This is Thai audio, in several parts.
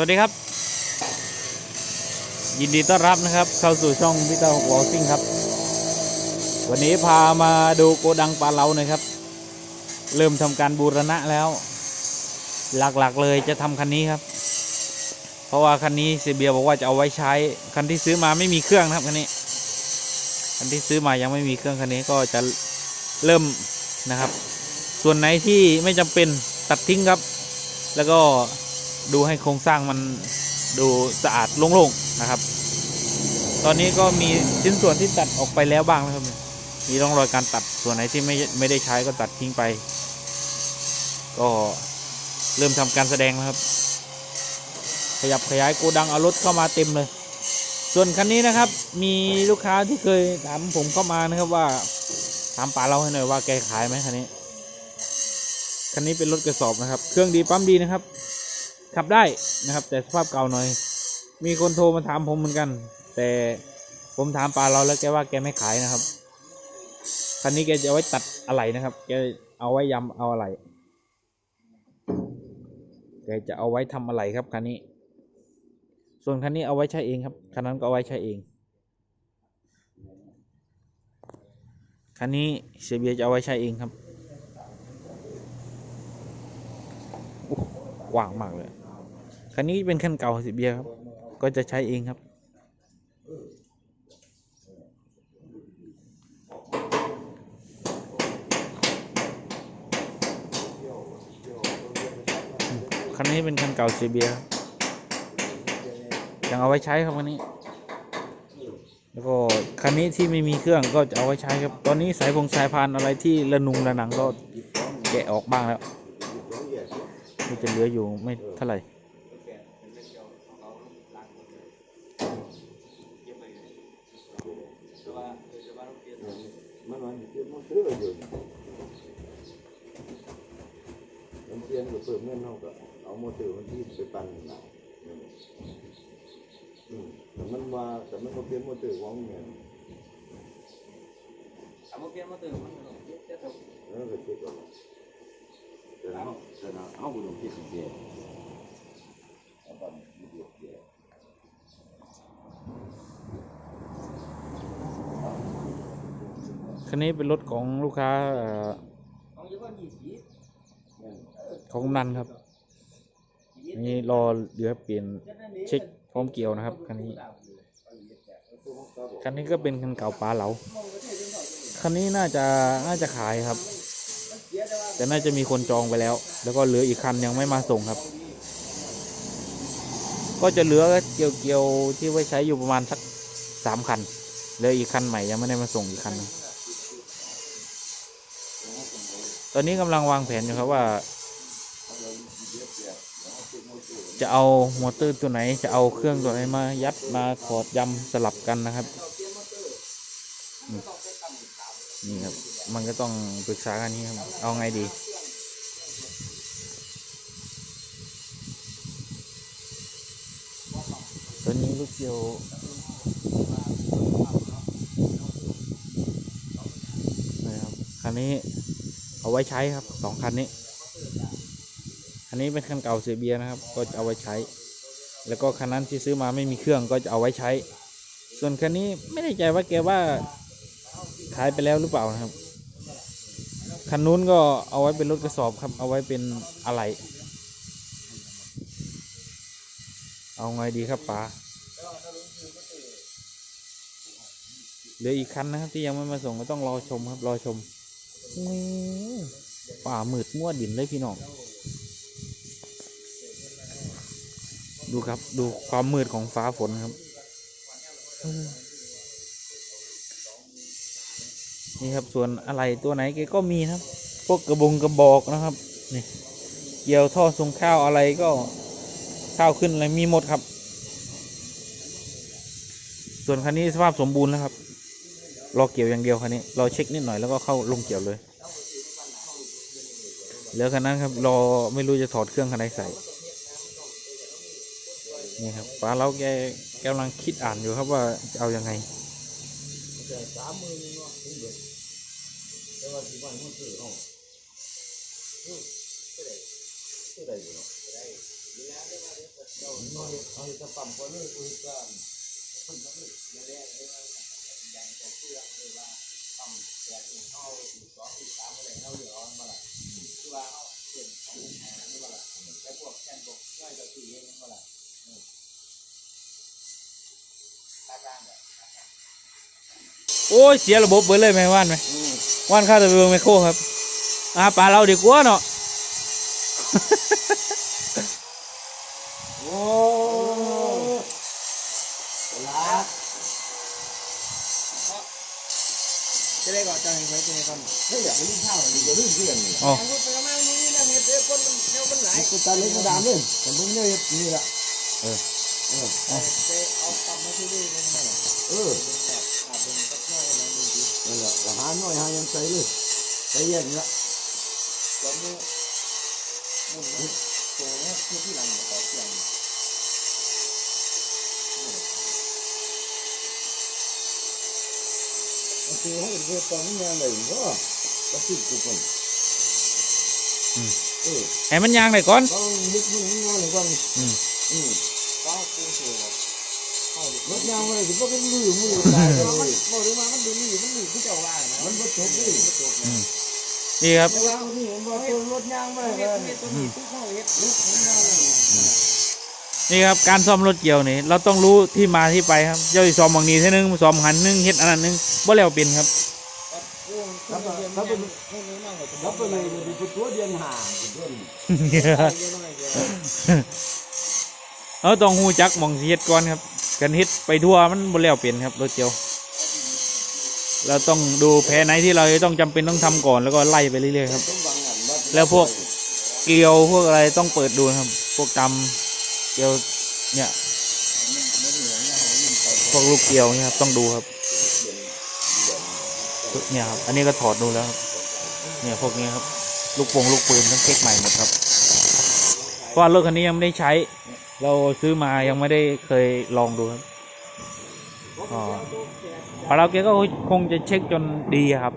วัสดีครับ ยินดีต้อนรับนะครับ เข้าสู่ช่องพิตาหกวอลซิ่งครับ วันนี้พามาดูโกดังปลาเราหน่อยครับ เริ่มทำการบูรณะแล้ว หลักๆเลยจะทำคันนี้ครับ เพราะว่าคันนี้เซเบียบอกว่าจะเอาไว้ใช้ คันที่ซื้อมาไม่มีเครื่องนะครับคันนี้ คันที่ซื้อมายังไม่มีเครื่องคันนี้ก็จะเริ่มนะครับ ส่วนไหนที่ไม่จำเป็นตัดทิ้งครับ แล้วก็ ดูให้โครงสร้างมันดูสะอาดโล่งๆนะครับ ตอนนี้ก็มีชิ้นส่วนที่ตัดออกไปแล้วบ้างนะครับ มีร่องรอยการตัดส่วนไหนที่ไม่ไม่ได้ใช้ก็ตัดทิ้งไป ก็เริ่มทำการแสดงแล้วครับ ขยับขยายโกดังเอารถเข้ามาเต็มเลย ส่วนคันนี้นะครับมีลูกค้าที่เคยถามผมเข้ามานะครับว่าถามป๋าเราให้หน่อยว่าแกขายไหมคันนี้คันนี้เป็นรถกระสอบนะครับ เครื่องดีปั๊มดีนะครับ ขับได้นะครับ แต่สภาพเก่าหน่อย มีคนโทรมาถามผมเหมือนกัน แต่ผมถามปลาเราแล้วแกว่าแกไม่ขายนะครับคันนี้แกจะเอาไว้ตัดอะไหล่นะครับ แกเอาไว้ยำเอาอะไหล่แกจะเอาไว้ทำอะไหล่ครับคันนี้ ส่วนคันนี้เอาไว้ใช้เองครับ คันนั้นก็เอาไว้ใช้เอง คันนี้เสียเบียจะเอาไว้ใช้เองครับกว้างมากเลย คันนี้เป็นคันเก่าสิเบียครับ ก็จะใช้เองครับ คันนี้เป็นคันเก่าสิเบียยังเอาไว้ใช้ครับคันนี้ แล้วก็คันนี้ที่ไม่มีเครื่องก็จะเอาไว้ใช้ครับ ตอนนี้สายพงสายพานอะไรที่ระนุงระหนังก็แกะออกบ้างแล้วนี่จะเหลืออยู่ไม่เท่าไหร่ มันมันเปลี่ยนมอเตอร์อยู่มันเปลี่ยนก็เพิ่มเงินเท่ากับเอามอเตอร์มันที่ไปปั่นหนักอืมแต่มันว่าแต่มันก็เปลี่ยนมอเตอร์ของเงินเอามาเปลี่ยนมาตื่นมันก็ต้องเปลี่ยนเจ้าตัวแล้วก็เช็คเอาแต่เราแต่เราเอาบุญที่สุดเดียวเอาปั่นเดียวเดียว คั นนี้เป็นรถของลูกค้าเอ่อของยี่ห้อยี่สิบของกำนันครับนี่รอเรือเปลี่ยนเช็คพร้อมเกี่ยวนะครับคันนี้คันนี้ก็เป็นคันเก่าปลาเหลาคันนี้น่าจะน่าจะขายครับ แต่น่าจะมีคนจองไปแล้ว แล้วก็เหลืออีกคันยังไม่มาส่งครับ ก็จะเหลือเกี่ยวเกี่ยวๆที่ไว้ใช้อยู่ประมาณสักสามคันเหลืออีกคันใหม่ยังไม่ได้มาส่งอีกคันหนึง ตอนนี้กำลังวางแผนอยู่ครับว่า จะเอามอเตอร์ตัวไหน จะเอาเครื่องตัวไหนมายัดมาถอดยำสลับกันนะครับ นี่ครับ มันก็ต้องปรึกษากันนี้ครับ เอาไงดีตัวนี้ลูกเกียวนะครับคันนี้ เอาไว้ใช้ครับสองคันนี้ อันนี้เป็นคันเก่าเสียเบียนะครับ ก็จะเอาไว้ใช้ แล้วก็คันนั้นที่ซื้อมาไม่มีเครื่องก็จะเอาไว้ใช้ ส่วนคันนี้ไม่ได้ใจว่าแกว่าขายไปแล้วหรือเปล่านะครับ คันนู้นก็เอาไว้เป็นรถกระสอบครับ เอาไว้เป็นอะไร เอาไงดีครับป๋าเหลืออีกคันนะครับที่ยังไม่มาส่งก็ต้องรอชมครับรอชม ป่ามืดมั่วดินเลยพี่น้อง ดูครับ ดูความมืดของฟ้าฝนครับ นี่ครับส่วนอะไรตัวไหนแกก็มีครับ พวกกระบงกระบอกนะครับ นี่ เกี่ยวท่อส่งข้าวอะไรก็ข้าวขึ้นอะไรมีหมดครับ ส่วนคันนี้สภาพสมบูรณ์แล้วครับ รอเกี่ยวอย่างเดียวคันนี้รอเช็คนิดหน่อยแล้วก็เข้าลงเกี่ยวเลยเหลือคันนั้นครับรอไม่รู้จะถอดเครื่องคันไหนใส่นี่ครับป้าเราแกแกกำลังคิดอ่านอยู่ครับว่าจะเอายังไงสามหมื่นเนาะถึงเบิดแต่ว่าที่บ้านมันซื้อเนาะอืมเท่าใดเท่าใดอยู่เนาะน้อยเอาจะปั๊มก็เลยคุยกันโอ้ยเสียระบบเบิดเลยไหมว่านไหมว่านข้าจะไปเบิงไมโครครับอ่าปลาเราดีกว่าเนาะโอ้ลา จะได้ก่ อนจะให้ไว้จะให้ก่อนเฮ้ยอยากไปลิ้นข้าวดีกว่าลื่นเพื่อนนี่อ๋อางคนไปประมาณนี้นะเห็ดเด็กคนมันเดี๋ยวมันหลายกูตาเล็กมาดามเลยแต่มึงเนี่ยนี่ละเออเออไปเอากลับมาที่นี่มันไม่หรอกเออเป็นแบบอาเป็นสักน้อยนะมึงดินั่แหละหาหน่อยหายังใส่เลยใส่เย็นละแล้วมึงมึงมันโตเนี่ยคือที่หลังเนี่ยต่อเสียง โอเคให้เรียกตอนนี้ยังไงวะก็ติดกูก่อนอืมเออให้มันยางได้ก่อนต้องยึดมึงงานหนึ่งก่อนอืมอืมก็กูโชว์เข้ารถยางอะไรถึงก็เป็นมือมือตายเลมันยบอกดูมามันดูนี่มันดูที่เจ้าว่านะมันบ่จบเลยมันจบอืมนี่ครับแต่ว่านี่เห็นว่าตัวรถยางไปเฮ็เลดยเฮ็ดตัว นี้ทุกข้อเฮ็ดลุกของเราเลยนี่ครับการซ่อมรถเกี่ยวนี่เราต้องรู้ที่มาที่ไปครับเจ้าสิซ่อมบางนี้เท่านึงซ่อมหันนึงเฮ็ดอันนั้นนึงบ่แล้วเป็นครับครับครับเป็นไม่ไม่นั่งเลยรับไปเลยมันเป็นตัวเดียนห่างเป็นตัวนี้เราต้องฮู้จักหมองสิเฮ็ดก่อนครับกันเฮ็ดไปทั่วมันบ่แล้วเป็นครับรถเกี่ยวเราต้องดูแผลไหนที่เราจะต้องจำเป็นต้องทำก่อนแล้วก็ไล่ไปเรื่อยๆครับต้องบังอันว่าแล้วพวกเกลียวพวกอะไรต้องเปิดดูนะครับ พวกตำ เกลียวเนี่ยพวกลูกเกลียวเนี่ยครับต้องดูครับเนี่ยครับอันนี้ก็ถอดดูแล้วครับเนี่ยพวกนี้ครับ ลูกปงลูกปืนต้องเช็คใหม่หมดครับเพราะรถคันนี้ยังไม่ได้ใช้ เราซื้อมายังไม่ได้เคยลองดูครับอ๋อพอเราเกก็คงจะเช็คจนดีครับ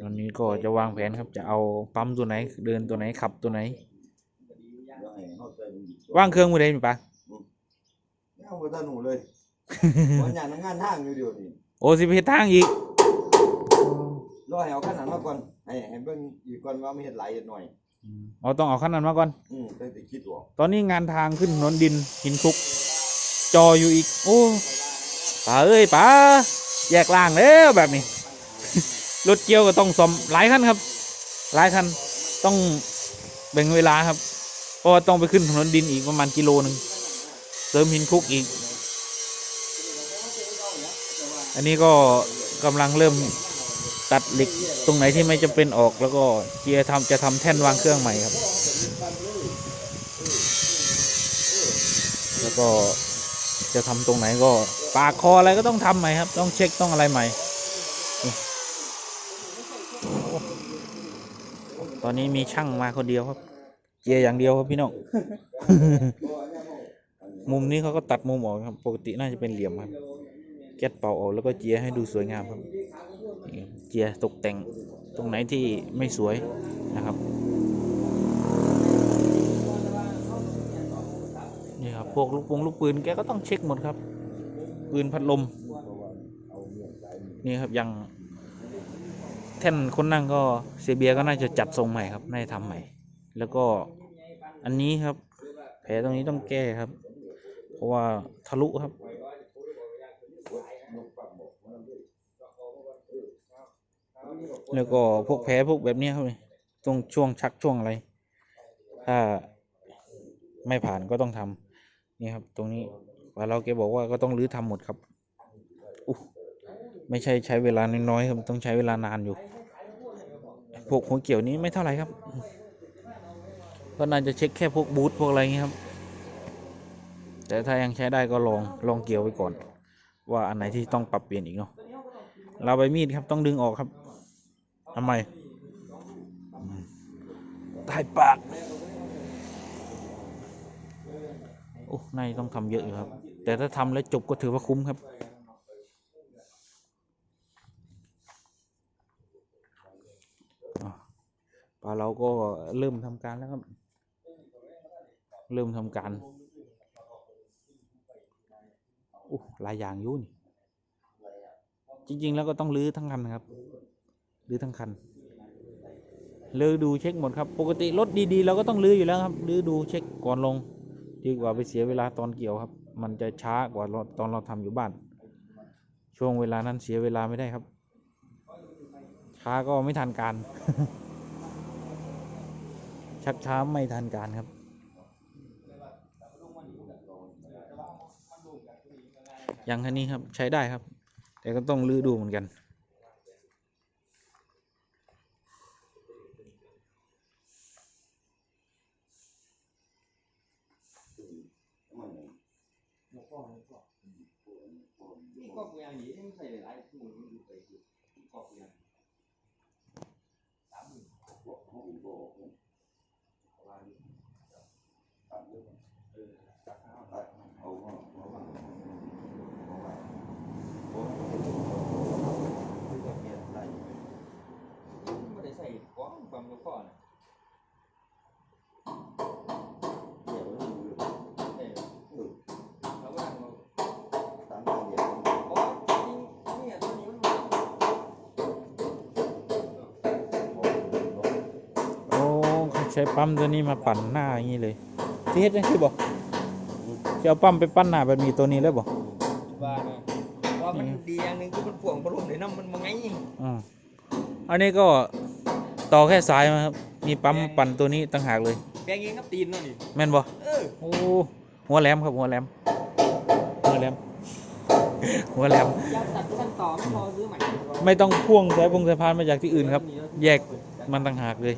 ตอนนี้ ก็จะวางแผนครับจะเอาปั๊มตัวไหน เดินตัวไหนขับตัวไหน ว่างเครื่องมือใดมีปะเอาไปตาหนูเลยวันอย่างงานทางอยู่เดียวนี่โอ้สิเพทางอีกรอให้เอาขนาดมาก่อนให้ให้เบิ่งอีกก่อนว่ามีเห็ดหลายเห็ดหน่อยอ๋อต้องเอาขั้นนั้นมาก่อน อืมแต่คิดออกตอนนี้งานทางขึ้นถนนดินหินคลุก จออยู่อีก โอ้ป๋าเอ้ยป๋าแยกล่างแล้วแบบนี้ รถเกี่ยวก็ต้องซ่อมหลายคันครับ หลายคันต้องแบ่งเวลาครับเพราะว่าต้องไปขึ้นถนนดินอีกประมาณกิโลหนึ่งเติมหินคุกอีก อันนี้ก็กำลังเริ่มตัดเหล็กตรงไหนที่ไม่จำเป็นออกแล้วก็เจียร์ทำจะทำแท่นวางเครื่องใหม่ครับ แล้วก็จะทำตรงไหนก็ปากคออะไรก็ต้องทำใหม่ครับ ต้องเช็คต้องอะไรใหม่ ตอนนี้มีช่างมาคนเดียวครับ เจียอย่างเดียวครับพี่น้อง มุมนี้เขาก็ตัดมุมออกครับ ปกติน่าจะเป็นเหลี่ยมครับ แก๊สเป่าออกแล้วก็เจียให้ดูสวยงามครับ เจียตกแต่งตรงไหนที่ไม่สวยนะครับนี่ครับพวกลูกปงลูกปืนแกก็ต้องเช็คหมดครับ ปืนพัดลมนี่ครับยัง ท่นคนนั่งก็เซเบียก็น่าจะจัดทรงใหม่ครับน่าจะทำใหม่ แล้วก็อันนี้ครับ แผลตรงนี้ต้องแก้ครับ เพราะว่าทะลุครับ แล้วก็พวกแผลพวกแบบนี้ครับตรงช่วงชักช่วงอะไร ถ้าไม่ผ่านก็ต้องทำนี่ครับ ตรงนี้ว่าเราแกบอกว่าก็ต้องรื้อทำหมดครับอู้ไม่ใช่ใช้เวลาน้อยๆครับต้องใช้เวลานานอยู่ กหัวเกี่ยวนี้ไม่เท่าไหร่ครับ ก็น่าจะเช็คแค่พวกบูทพวกอะไรเงี้ยครับ แต่ถ้ายังใช้ได้ก็ลองลองเกี่ยวไว้ก่อน ว่าอันไหนที่ต้องปรับเปลี่ยนอีกเนาะเราใบมีดครับต้องดึงออกครับทำไมอืมใต้ปากโอ้นายต้องทำเยอะอยู่ครับ แต่ถ้าทำแล้วจบก็ถือว่าคุ้มครับ อะ ปลาเราก็เริ่มทำการแล้วครับ เริ่มทำการอู้หลายอย่างยู่นจริง ๆ แล้วก็ต้องรื้อทั้งคันครับรื้อทั้งคันรื้อดูเช็คหมดครับ ปกติรถดีๆเราก็ต้องรื้ออยู่แล้วครับรื้อดูเช็คก่อนลง ดีกว่าไปเสียเวลาตอนเกี่ยวครับ มันจะช้ากว่าเราตอนเราทำอยู่บ้าน ช่วงเวลานั้นเสียเวลาไม่ได้ครับ ช้าก็ไม่ทันการ ชักช้าไม่ทันการครับอย่างคันนี้ครับใช้ได้ครับ แต่ก็ต้องลื้อดูเหมือนกัน หลวงพ่อหลวงพ่อนี่ก็กูยังหนีไม่ใส่หลายๆมึงมึงดูไปดูก็กูยังสามหมื่น บอกห้องบอกเนี่ย ประมาณนี้ ตัดเลย เออราคา ตัดเอาว่าเอาว่าเอาว่า คือก็เปลี่ยน ไม่ได้ใส่กล้องความหลวงพ่อนะเดี๋ยวมันเออเออเราก็นั่งเราตามมาเดี๋ยวเพราะจริงๆเนี่ยตัวนี้มันโอ้เขาใช้ปั๊มตัวนี้มาปั่นหน้าอย่างนี้เลย ที่เฮ็ดนั่นคือบอกจะเอาปั๊มไปปั้นหน้าแบบมีตัวนี้แล้วบอกว่านะว่ามันดีอย่างหนึ่งคือมันพ่วงพัดลมเดี๋ยวน้ำมันมาไงอ่าอันนี้ก็ต่อแค่สายมาครับ มีปั๊มปั่นตัวนี้ต่างหากเลย แปลงเองครับตีนเนาะนี่แม่นบ่ เออโอ้หัวแหลมครับหัวแหลมหัวแหลม หัวแหลม ยาตัดขั้นต่อไม่พอซื้อใหม่ไม่ต้องพ่วงสายพงสายพานมาจากที่อื่นครับ แยกมันต่างหากเลย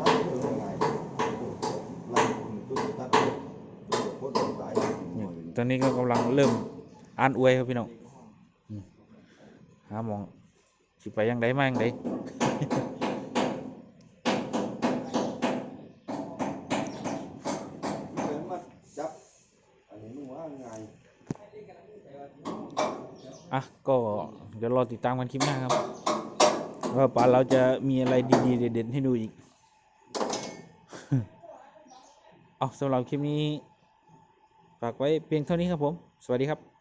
ตัดคือยังไงไล่ตุ้มตัดเลยโคตรสาย นี่ ตอนนี้ก็กำลังเริ่มอ่านอวยครับพี่น้องหามองสิไปยังไดมายังไดเหมือนมาจับอันนี้มึงว่าไงอะก็เดี๋ยวรอติดตามกันคลิปหน้าครับว่าป่าเราจะมีอะไรดีๆเด็ดๆให้ดูอีก เอาสำหรับคลิปนี้ ฝากไว้เพียงเท่านี้ครับผม สวัสดีครับ